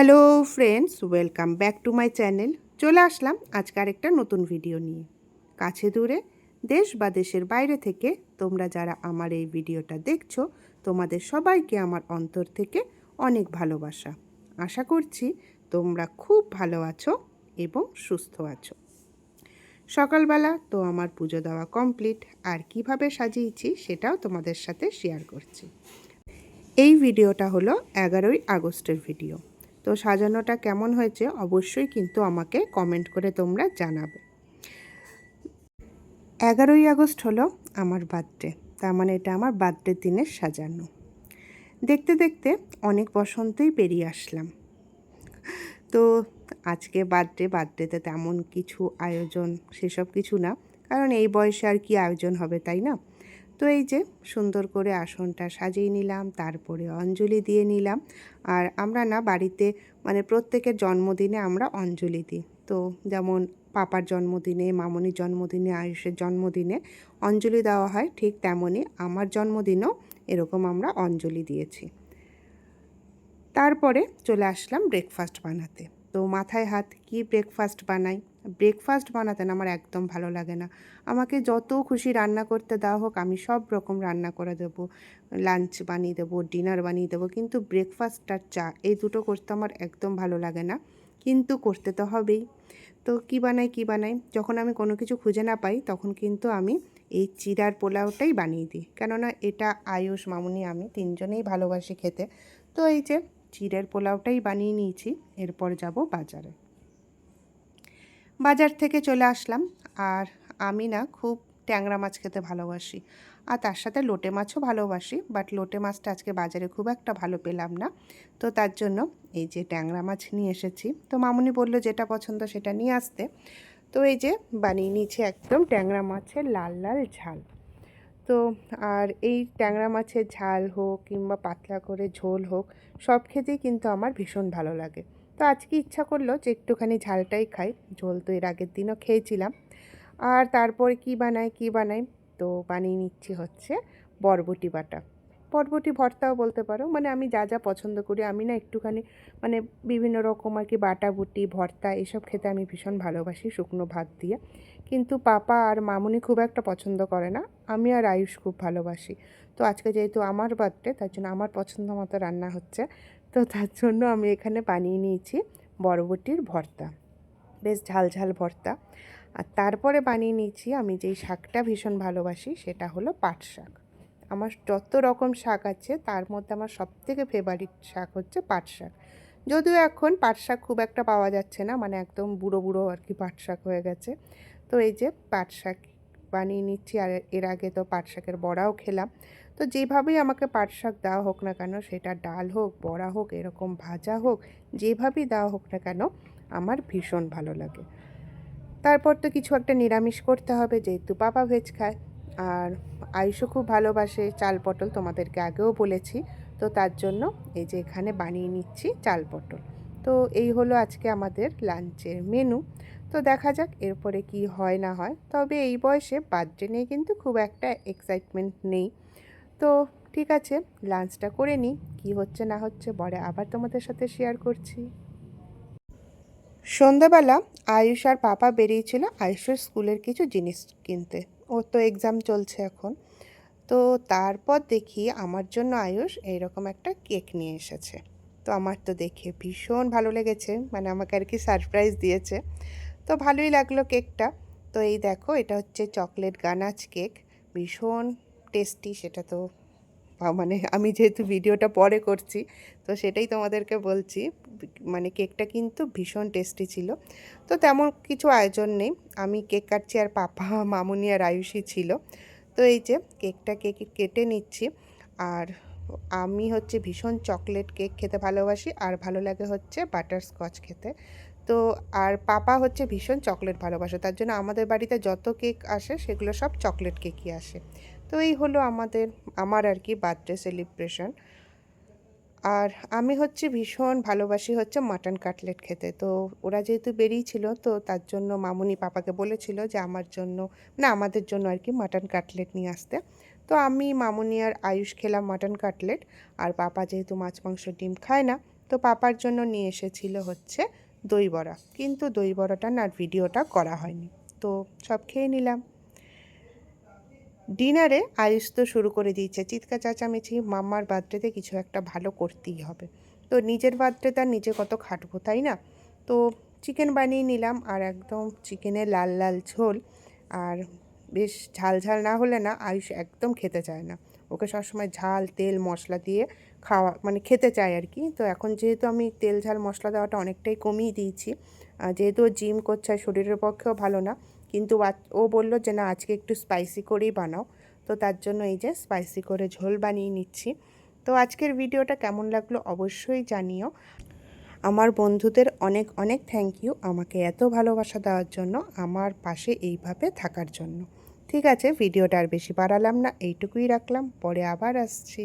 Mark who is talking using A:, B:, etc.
A: Hello friends welcome back to my channel চলে আসলাম আজকে আরেকটা নতুন ভিডিও নিয়ে। কাছে দূরে, দেশ বা দেশের বাইরে থেকে তোমরা যারা আমার এই ভিডিওটা দেখছ, তোমাদের সবাইকে আমার অন্তর থেকে অনেক ভালোবাসা। আশা করছি তোমরা খুব ভালো আছো এবং সুস্থ আছো। সকালবেলা তো আমার পুজো দেওয়া কমপ্লিট আর কীভাবে সাজিয়েছি সেটাও তোমাদের সাথে শেয়ার করছি। এই ভিডিওটা হলো এগারোই আগস্টের ভিডিও তো সাজানোটা কেমন হয়েছে অবশ্যই কিন্তু আমাকে কমেন্ট করে তোমরা জানাবে। এগারোই আগস্ট হলো আমার বার্থডে তার মানে এটা আমার বার্থডে দিনের সাজানো। দেখতে দেখতে অনেক বসন্তই পেরিয়ে আসলাম। তো আজকে বার্থডে বার্থডেতে তেমন কিছু আয়োজন সেসব কিছু না, কারণ এই বয়সে আর কি আয়োজন হবে, তাই না? তো এই যে সুন্দর করে আসনটা সাজিয়ে নিলাম, তারপরে অঞ্জলি দিয়ে নিলাম। আর আমরা না বাড়িতে মানে প্রত্যেকের জন্মদিনে আমরা অঞ্জলি দিই। তো যেমন পাপার জন্মদিনে, মামনির জন্মদিনে, আয়ুষের জন্মদিনে অঞ্জলি দেওয়া হয়, ঠিক তেমনই আমার জন্মদিনেও এরকম আমরা অঞ্জলি দিয়েছি। তারপরে চলে আসলাম ব্রেকফাস্ট বানাতে। তো মাথায় হাত, কি ব্রেকফাস্ট বানাই? ব্রেকফাস্ট বানাতে না আমার একদম ভালো লাগে না। আমাকে যত খুশি রান্না করতে দেওয়া হোক, আমি সব রকম রান্না করে দেবো। লাঞ্চ বানিয়ে দেবো ডিনার বানিয়ে দেবো, কিন্তু ব্রেকফাস্ট আর চা, এই দুটো করতে আমার একদম ভালো লাগে না। কিন্তু করতে তো হবেই। তো কি বানাই কি বানাই? যখন আমি কোনো কিছু খুঁজে না পাই, তখন কিন্তু আমি এই চিরার পোলাওটাই বানিয়ে দিই। কেননা এটা আয়ুষ, মামুনি, আমি তিনজনেই ভালোবাসি খেতে। তো এই যে, চিড়ের পোলাওটাই বানিয়ে নিয়েছি, এরপর যাব বাজারে। বাজার থেকে চলে আসলাম। আর আমি না খুব ট্যাংরা মাছ খেতে ভালোবাসি। আর তার সাথে লোটে মাছও ভালোবাসি বাট লোটে মাছটা আজকে বাজারে খুব একটা ভালো পেলাম না। তো তার জন্য এই যে ট্যাংরা মাছ নিয়ে এসেছি। তো মামুনি বলল যেটা পছন্দ সেটা নিয়ে আসতে। তো এই যে বানিয়ে নিয়েছি একদম ট্যাংরা মাছের লাল লাল ঝাল। তো আর এই ট্যাংরা মাছের ঝাল হোক কিংবা পাতলা করে ঝোল হোক, সব খেতেই কিন্তু আমার ভীষণ ভালো লাগে। তো আজকে ইচ্ছা করল যে একটুখানি ঝালটাই খাই। ঝোল তো এর আগের দিনও খেয়েছিলাম। আর তারপর কি বানাই কি বানাই, তো বানিয়ে নিচ্ছি হচ্ছে বরবটি বাটা। বরবটি ভর্তাও বলতে পারো। মানে আমি যা যা পছন্দ করি, আমি না একটুখানি মানে বিভিন্ন রকম আর কি বাটা বুটি, ভর্তা এসব খেতে আমি ভীষণ ভালোবাসি শুকনো ভাত দিয়ে। কিন্তু পাপা আর মামুনি খুব একটা পছন্দ করে না। আমি আর আয়ুষ খুব ভালোবাসি। তো আজকে যেহেতু আমার বার্থডে তার জন্য আমার পছন্দ মতো রান্না হচ্ছে। তো তার জন্য আমি এখানে বানিয়ে নিয়েছি বরবটির ভর্তা। বেশ ঝাল ঝাল ভর্তা। আর তারপরে বানিয়ে নিয়েছি আমি যেই শাকটা ভীষণ ভালোবাসি, সেটা হলো পাট শাক। আমার যত রকম শাক আছে, তার মধ্যে আমার সবথেকে ফেভারিট শাক হচ্ছে পাট শাক। যদিও এখন পাট শাক খুব একটা পাওয়া যাচ্ছে না মানে একদম বুড়ো বুড়ো আর কি পাট শাক হয়ে গেছে। তো এই যে পাট শাক বানিয়ে নিচ্ছি, আর এর আগে তো পাট শাকের বড়াও খেলাম। তো যেভাবেই আমাকে পাট শাক দেওয়া হোক না কেন, সেটা ডাল হোক, বড়া হোক, এরকম ভাজা হোক, যেভাবেই দেওয়া হোক না কেন, আমার ভীষণ ভালো লাগে। তারপর তো কিছু একটা নিরামিষ করতে হবে, যেহেতু পাপা ভেজ খায়। আর আয়ুষও খুব ভালোবাসে, চাল পটল তোমাদেরকে আগেও বলেছি। তো তার জন্য এই যে এখানে বানিয়ে নিচ্ছি চাল পটল। তো এই হলো আজকে আমাদের লাঞ্চের মেনু। তো দেখা যাক এরপরে কি হয় না হয়। তবে এই বয়সে বার্থডে নিয়ে কিন্তু খুব একটা এক্সাইটমেন্ট নেই। তো ঠিক আছে, লাঞ্চটা করে নিই, কী হচ্ছে না হচ্ছে পরে আবার তোমাদের সাথে শেয়ার করছি। সন্ধ্যাবেলা আয়ুষ আর পাপা বেরিয়েছিল, আয়ুষের স্কুলের কিছু জিনিস কিনতে। ওর তো এক্সাম চলছে এখন। তো তারপর দেখি আমার জন্য আয়ুষ এইরকম একটা কেক নিয়ে এসেছে। তো আমার তো দেখে ভীষণ ভালো লেগেছে মানে আমাকে আর কি সারপ্রাইজ দিয়েছে। তো ভালোই লাগল কেকটা তো এই দেখো, এটা হচ্ছে চকলেট গানাচ কেক ভীষণ টেস্টি সেটা তো মানে আমি যেহেতু ভিডিওটা পরে করছি, তো সেটাই তোমাদেরকে বলছি মানে কেকটা কিন্তু ভীষণ টেস্টি ছিল। তো তেমন কিছু আয়োজন নেই, আমি কেক কাটছি আর পাপা, মামুনি আর আয়ুষই ছিল। তো এই যে কেকটা কেক কেটে নিচ্ছি, আর আমি হচ্ছে ভীষণ চকলেট কেক খেতে ভালোবাসি, আর ভালো লাগে হচ্ছে বাটার স্কচ খেতে। তো আর পাপা হচ্ছে ভীষণ চকলেট ভালোবাসে, তার জন্য আমাদের বাড়িতে যত কেক আসে, সেগুলো সব চকলেট কেকই আসে। তো এই হলো আমাদের, আমার আর কি বার্থডে সেলিব্রেশন আর আমি হচ্ছে ভীষণ ভালোবাসি হচ্ছে মাটন কাটলেট খেতে। তো ওরা যেহেতু বেরিয়েছিল তো তার জন্য মামুনি পাপাকে বলেছিল যে আমার জন্য, না আমাদের জন্য আর কি মাটন কাটলেট নিয়ে আসতে। তো আমি, মামুনি আর আয়ুষ খেলাম মাটন কাটলেট আর পাপা যেহেতু মাছ, মাংস, ডিম খায় না, তো পাপার জন্য নিয়ে এসেছিল হচ্ছে দই বড়া। কিন্তু দই বড়াটা না ভিডিওটা করা হয়নি। তো সব খেয়ে নিলাম। ডিনারে আয়ুষ তো শুরু করে দিয়েছে। চিৎকা চেঁচামেচি, মাম্মার বার্থডেতে কিছু একটা ভালো করতেই হবে। তো নিজের বার্থডে তার নিজে কত খাটবো, তাই না? তো চিকেন বানিয়ে নিলাম আর একদম চিকেনে লাল লাল ঝোল। আর বেশ ঝাল ঝাল না হলে না আয়ুষ একদম খেতে চায় না। ওকে সবসময় ঝাল, তেল, মশলা দিয়ে খাওয়া মানে খেতে চায় আর কি। তো এখন যেহেতু আমি তেল, ঝাল, মশলা দেওয়াটা অনেকটাই কমিয়ে দিয়েছি যেহেতু জিম করছে শরীরের পক্ষেও ভালো না, কিন্তু ও বলল যে, না, আজকে একটু স্পাইসি করেই বানাও। তো তার জন্য এই যে স্পাইসি করে ঝোল বানিয়ে নিচ্ছি। তো আজকের ভিডিওটা কেমন লাগল অবশ্যই জানিও। আমার বন্ধুদের অনেক অনেক থ্যাংক ইউ আমাকে এত ভালোবাসা দেওয়ার জন্য, আমার পাশে এইভাবে থাকার জন্য। ঠিক আছে, ভিডিওটা আর বেশি বাড়ালাম না, এইটুকুই রাখলাম, পরে আবার আসছি।